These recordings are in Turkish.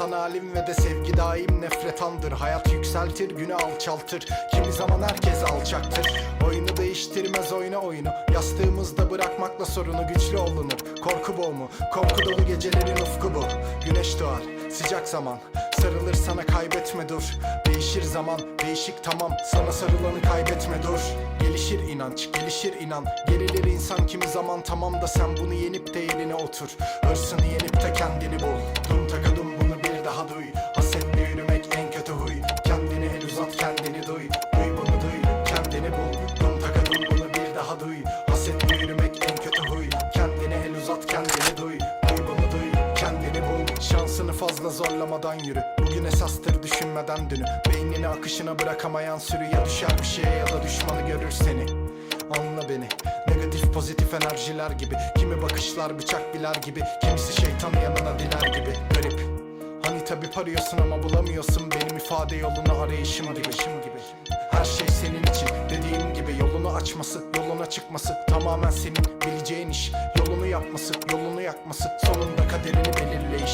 insan halim ve de sevgi daim nefret andır Hayat yükseltir günü alçaltır. Kimi zaman herkes alçaktır. Oyunu değiştirmez oyna oyunu. Yastığımızda bırakmakla sorunu güçlü olunur Korku boğumu korku dolu gecelerin ufku bu. Güneş doğar sıcak zaman. Sarılır sana kaybetme dur. Değişir zaman değişik tamam. Sana sarılanı kaybetme dur. Gelişir inanç gelişir inan. Gerilir insan kimi zaman tamam da sen bunu yenip de yerine otur. Hırsını yenip de kendini bul. Dum fazla zorlamadan yürü. Bugün esastır düşünmeden dünü Beynini akışına bırakamayan sürü Ya düşer bir şeye ya da düşmanı görür seni. Anla beni. Negatif pozitif enerjiler gibi. Kimi bakışlar bıçak biler gibi. Kimisi şeytanı yanına diler gibi. Garip. Hani tabi arıyorsun ama bulamıyorsun. Benim ifade yolunu arayışım gibi gibi. Her şey senin için. Dediğim gibi Yolunu açması yoluna çıkması. Tamamen senin bileceğin iş. Yolunu yapması yolunu yakması. Sonunda kaderini belirleyiş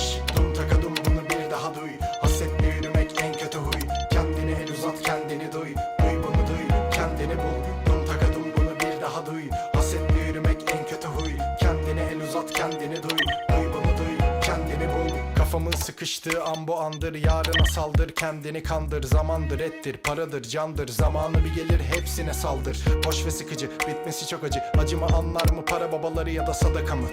kendini duy Duy bunu duy. Kendini bul Dum takadum bunu bir daha duy. Hasetle yürümek en kötü huy. Kendini el uzat kendini duy. Duy bunu duy kendini bul. Kafamın sıkıştığı an bu andır. Yarına saldır kendini kandır. Zamandır ettir paradır candır. Zamanı bir gelir hepsine saldır. Boş ve sıkıcı bitmesi çok acı. Acımı anlar mı para babaları ya da sadaka mı?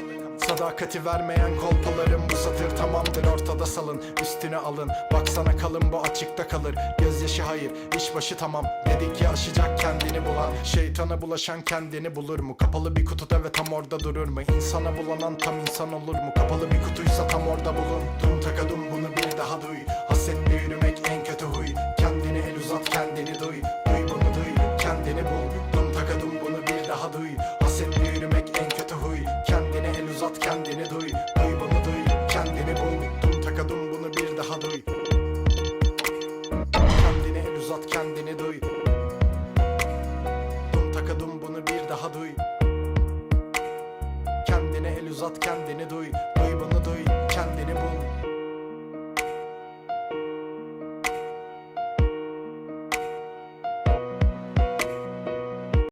Sadakati vermeyen kolpalarım bu satır tamamdır ortada salın üstüne alın. Baksana kalın bu açıkta kalır. Gözyaşı hayır iş başı tamam. Dedik ya aşacak kendini bulan. Şeytana bulaşan kendini bulur mu? Kapalı bir kutuda ve tam orada durur mu? İnsana bulanan tam insan olur mu? Kapalı bir kutuysa tam orada bulun. Dum takadum bunu bir daha duy uzat kendini duy Duy bunu duy kendini bul.